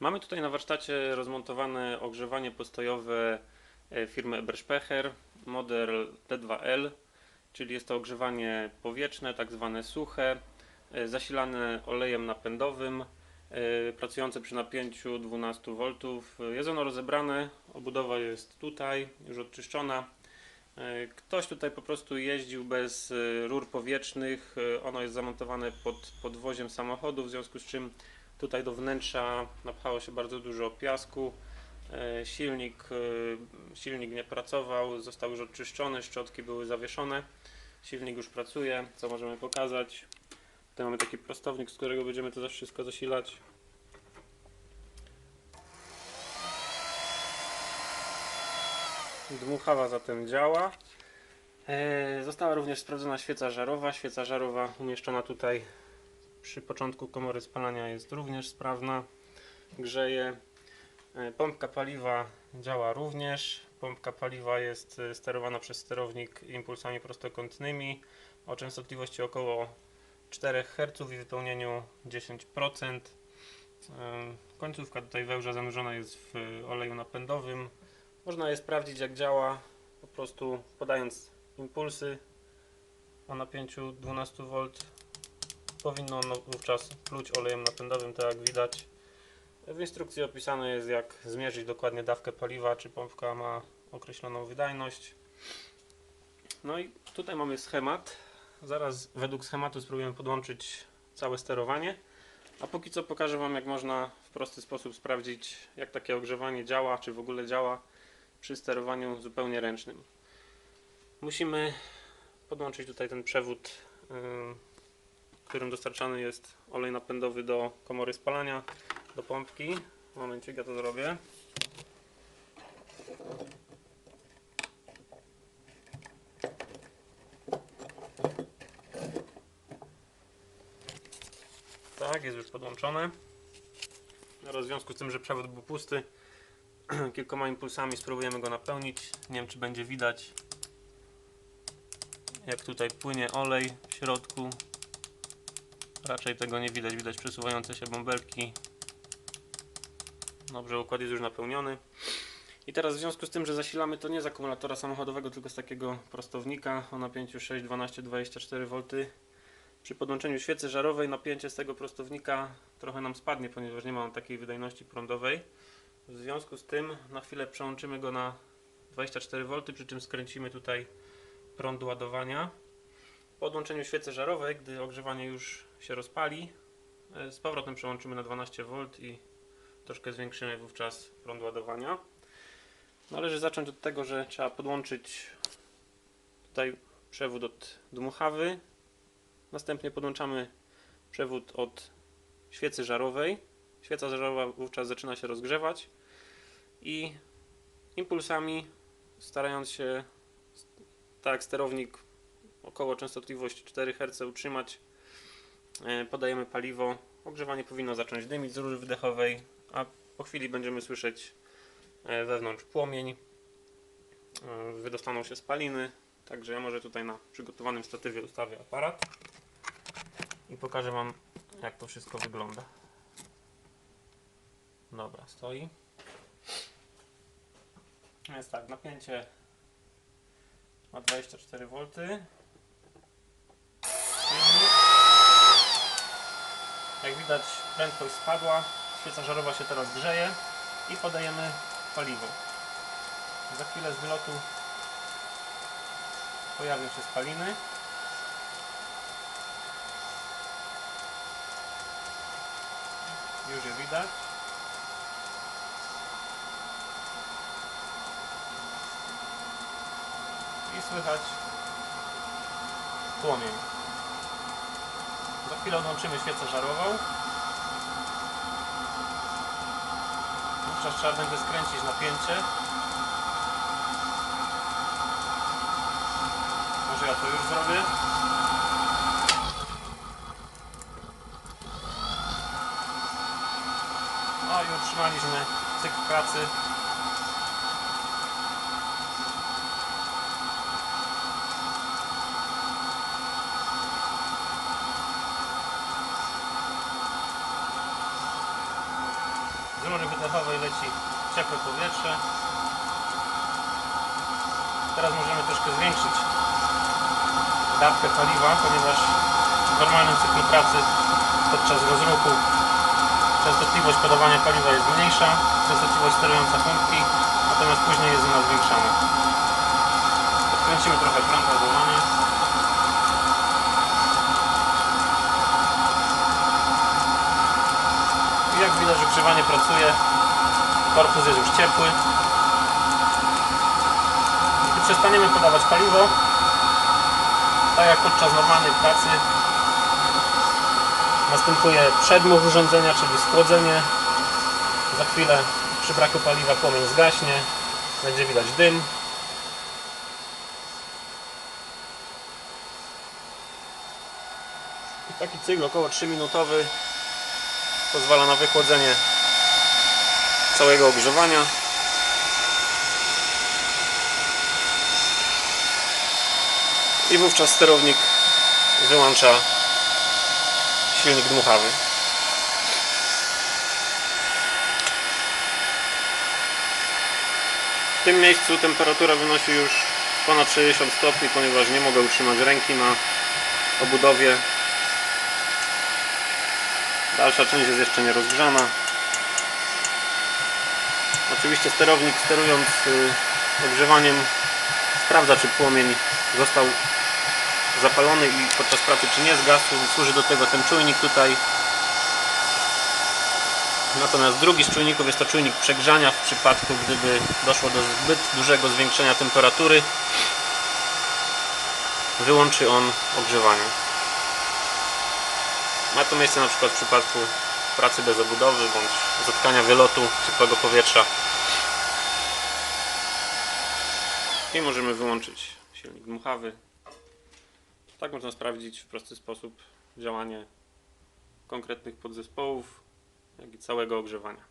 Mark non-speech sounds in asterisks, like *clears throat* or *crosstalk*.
Mamy tutaj na warsztacie rozmontowane ogrzewanie postojowe e, firmy Eberspecher, model T2L, czyli jest to ogrzewanie powietrzne, tak zwane suche, e, zasilane olejem napędowym, e, pracujące przy napięciu 12 V. Jest ono rozebrane, obudowa jest tutaj, już odczyszczona. Ktoś tutaj po prostu jeździł bez rur powietrznych. Ono jest zamontowane pod podwoziem samochodu, w związku z czym tutaj do wnętrza napchało się bardzo dużo piasku. E, Silnik, e, silnik nie pracował, został już odczyszczony, szczotki były zawieszone. Silnik już pracuje, co możemy pokazać. Tutaj mamy taki prostownik, z którego będziemy to wszystko zasilać. Dmuchawa zatem działa. E, Została również sprawdzona świeca żarowa. Świeca żarowa umieszczona tutaj przy początku komory spalania jest również sprawna. Grzeje. E, Pompka paliwa działa również. Pompka paliwa jest e, sterowana przez sterownik impulsami prostokątnymi o częstotliwości około 4 Hz i wypełnieniu 10%. E, Końcówka tutaj wełża zanurzona jest w oleju napędowym. Można je sprawdzić jak działa po prostu podając impulsy o napięciu 12 V powinno ono wówczas pluć olejem napędowym tak jak widać. W instrukcji opisane jest jak zmierzyć dokładnie dawkę paliwa czy pompka ma określoną wydajność. No i tutaj mamy schemat. Zaraz według schematu spróbujemy podłączyć całe sterowanie. A póki co pokażę Wam jak można w prosty sposób sprawdzić jak takie ogrzewanie działa czy w ogóle działa przy sterowaniu zupełnie ręcznym. Musimy podłączyć tutaj ten przewód, którym dostarczany jest olej napędowy do komory spalania, do pompki. Momencik, ja to zrobię. Tak, jest już podłączone. Teraz w związku z tym, że przewód był pusty, *clears throat* kilkoma impulsami spróbujemy go napełnić. Nie wiem czy będzie widać jak tutaj płynie olej w środku. Raczej tego nie widać, widać przesuwające się bąbelki. Dobrze, układ jest już napełniony. I teraz w związku z tym, że zasilamy to nie z akumulatora samochodowego, tylko z takiego prostownika o napięciu 6, 12, 24 V. Przy podłączeniu świecy żarowej napięcie z tego prostownika trochę nam spadnie, ponieważ nie ma on takiej wydajności prądowej. W związku z tym na chwilę przełączymy go na 24 V, przy czym skręcimy tutaj prąd ładowania. Po odłączeniu świecy żarowej, gdy ogrzewanie już się rozpali, e, z powrotem przełączymy na 12 V i troszkę zwiększymy wówczas prąd ładowania. Należy zacząć od tego, że trzeba podłączyć tutaj przewód od dmuchawy. Następnie podłączamy przewód od świecy żarowej. Świeca żarowa wówczas zaczyna się rozgrzewać i impulsami starając się tak sterownik około częstotliwość 4 Hz utrzymać podajemy paliwo ogrzewanie powinno zacząć dymić z rury wdechowej a po chwili będziemy słyszeć e, wewnątrz płomień. E, wydostaną się spaliny także ja może tutaj na przygotowanym statywie ustawię aparat i pokażę Wam jak to wszystko wygląda. Dobra, stoi. Jest tak, napięcie ma 24 V. Jak widać prędkość spadła, świeca żarowa się teraz grzeje i podajemy paliwo. Za chwilę z wylotu pojawią się spaliny. Już je widać. I słychać płomień. Za chwilę odłączymy świecę żarową. Wówczas trzeba będzie skręcić napięcie. Może ja to już zrobię. O, i utrzymaliśmy cykl pracy. Z rury wydechowej leci ciepłe powietrze. Teraz możemy troszkę zwiększyć dawkę paliwa, ponieważ w normalnym cyklu pracy podczas rozruchu częstotliwość podawania paliwa jest mniejsza, częstotliwość sterująca pompki, natomiast później jest ona zwiększana. Podkręcimy trochę prąd widać ogrzewanie pracuje, korpus jest już ciepły. Przestaniemy podawać paliwo, tak jak podczas normalnej pracy, następuje przedmuch urządzenia, czyli schłodzenie. Za chwilę przy braku paliwa płomień zgaśnie, będzie widać dym. Taki cykl około 3 minutowy pozwala na wychłodzenie całego ogrzewania. I wówczas sterownik wyłącza silnik dmuchawy. W tym miejscu temperatura wynosi już ponad 60 stopni, ponieważ nie mogę utrzymać ręki na obudowie. Dalsza część jest jeszcze nierozgrzana. Oczywiście sterownik sterując y, ogrzewaniem sprawdza czy płomień został zapalony i podczas pracy czy nie zgasł. Służy do tego ten czujnik tutaj. Natomiast drugi z czujników jest to czujnik przegrzania w przypadku gdyby doszło do zbyt dużego zwiększenia temperatury. Wyłączy on ogrzewanie. Ma to miejsce na przykład w przypadku pracy bez obudowy bądź zatkania wylotu ciepłego powietrza. I możemy wyłączyć silnik dmuchawy. Tak można sprawdzić w prosty sposób działanie konkretnych podzespołów, jak i całego ogrzewania.